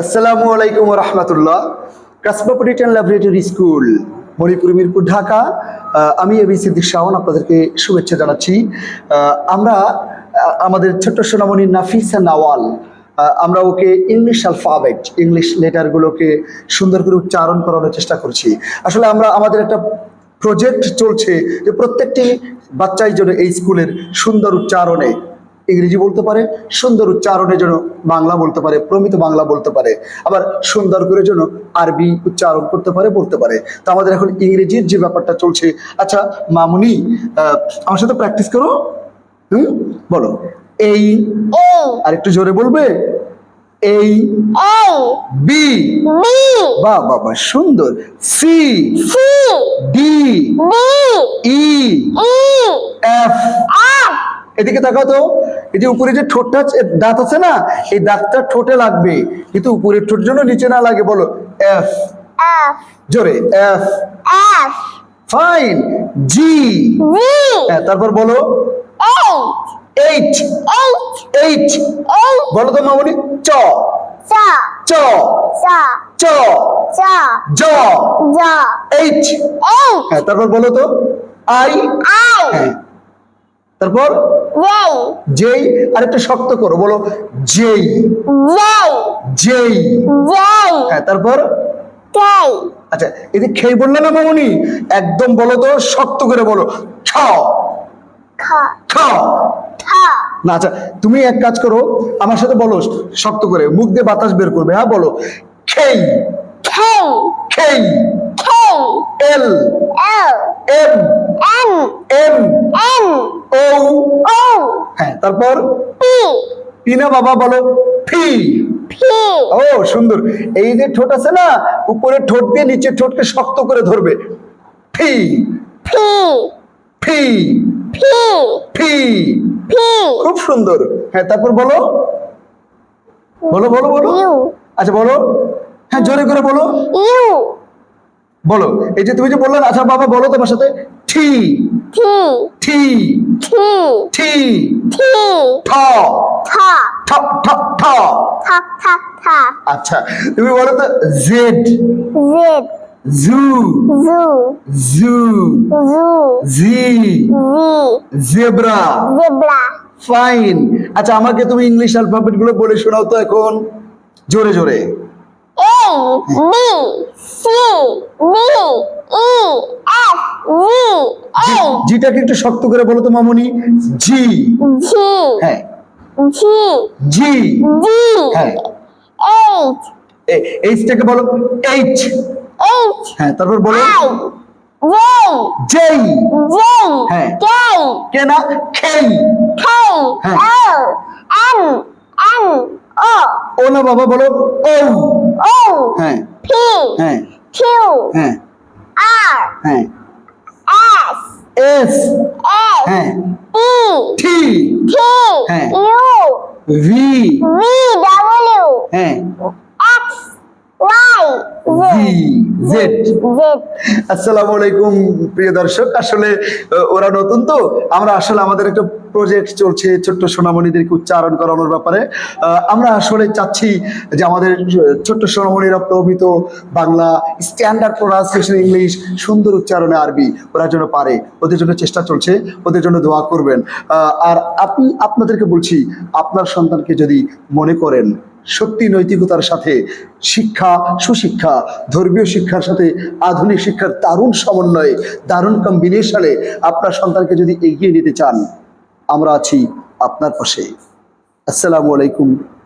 আসসালামু আলাইকুম রহমতুল্লাহ। Cosmopolitan laboratory school, Manipur, Mirpur, Dhaka. আমি এবি সিদ্দিক শাওন আপনাদেরকে শুভেচ্ছা জানাচ্ছি। আমরা আমাদের ছোট্ট সোনামণি নাফিসা নাওয়াল আমরা ওকে ইংলিশ অ্যালফাবেট ইংলিশ লেটারগুলোকে সুন্দর করে উচ্চারণ করানোর চেষ্টা করছি। আসলে আমরা, আমাদের একটা প্রজেক্ট চলছে যে প্রত্যেকটি বাচ্চাই যেন এই স্কুলের সুন্দর উচ্চারণে ইংরেজি বলতে পারে সুন্দর উচ্চারণের জন্য বাংলা বলতে পারে প্রমিত বাংলা বলতে পারে আবার সুন্দর করে যেন আরবি উচ্চারণ করতে পারে বলতে পারে। তো আমাদের এখন ইংরেজির যে ব্যাপারটা চলছে আচ্ছা মামুনি আহ, আমার সাথে প্র্যাকটিস করো। হুম? বলো। এই A আর একটু জোরে বলবে? এই বি। বা। বাবা সুন্দর। সি। ডি। ই। এফ। এদিকে তাকাও তো এই যে উপরে যে ঠোঁটটা দাঁত আছে না এই দাঁতটা ঠোঁটে লাগবে। কিন্তু উপরের ঠোঁট জন্য নিচে না লাগে বলো এফ। জোরে এফ। ফাইন জি। হ্যাঁ তারপর বলো এইট। এইট। বলো তো মামনি চ। চ। চ। জ। এইট। হ্যাঁ তারপর বলো তো আই। I হ্যাঁ। তারপর? J যেই আর একটু শক্ত করো বলো যেই। J যেই। J হ্যাঁ তারপর? K আচ্ছা এই যে খেয়ে বললে না মামনি? একদম বলো তো শক্ত করে বলো ছ K না আচ্ছা তুমি এক কাজ করো আমার সাথে বলো শক্ত করে মুখ দিয়ে বাতাস বের করবে হ্যাঁ বলো K. K K. K L. L M. M. হ্যাঁ তারপর পিনা বাবা বলো? ফি। ও সুন্দর। এই যে ঠোঁট আছে না উপরে ঠোঁট দিয়ে নিচের ঠোঁটকে শক্ত করে ধরবে। ফি। ফি। ফি। খুব সুন্দর। হ্যাঁ তারপর বলো। বলো বলো বলো। আচ্ছা বলো। হ্যাঁ জোরে করে বলো। U বলো। এই যে তুমি যে বললে আচ্ছা বাবা বলো তোমার সাথে। ঠি। ঠি। T ঠি। T ঠ। T ঠ। ঠ। ঠ T T T আচ্ছা তুমি বলো তো Z. Z zoo. Zoo zoo. Zoo Z. Z zebra. Zebra fine. আচ্ছা আমাকে তুমি ইংলিশ অ্যালফাবেটগুলো বলে শোনাও তো এখন। জোরে জোরে। F G H জিটাকে একটু শক্ত করে বলো তো মামুনি জি G হ্যাঁ G জি D হ্যাঁ H এইচটাকে বলো এইচ H হ্যাঁ তারপর বলো যেই J হ্যাঁ। K কে না খেই K হ্যাঁ। M N O ও না বাবা বলো ও O হ্যাঁ P হ্যাঁ হ্যাঁ। R হ্যাঁ। S S. S হ্যাঁ। E T. T হ্যাঁ। U V. V W হ্যাঁ। আসসালামু আলাইকুম প্রিয় দর্শক। আসলে ওরা নতুন তো। আমরা আসলে আমাদের একটা প্রজেক্ট চলছে ছোট্ট সোনামণিদেরকে উচ্চারণ করানোর ব্যাপারে। আমরা আসলে চাচ্ছি যে আমাদের ছোট্ট সোনামণিরা প্রভৃত বাংলা স্ট্যান্ডার্ড প্রোনাউন্সিয়েশন ইংলিশ সুন্দর উচ্চারণে আরবি ওরা যেন পারে। ওদের জন্য চেষ্টা চলছে ওদের জন্য দোয়া করবেন। আহ, আর আপনি আপনাদেরকে বলছি আপনার সন্তানকে যদি মনে করেন সত্যি নৈতিকতার সাথে শিক্ষা, সুশিক্ষা, ধর্মীয় শিক্ষার সাথে আধুনিক শিক্ষার দারুণ সমন্বয়ে, দারুণ কম্বিনেশনে আপনার সন্তানকে যদি এগিয়ে নিতে চান, আমরা আছি আপনার পাশে। আসসালামু আলাইকুম।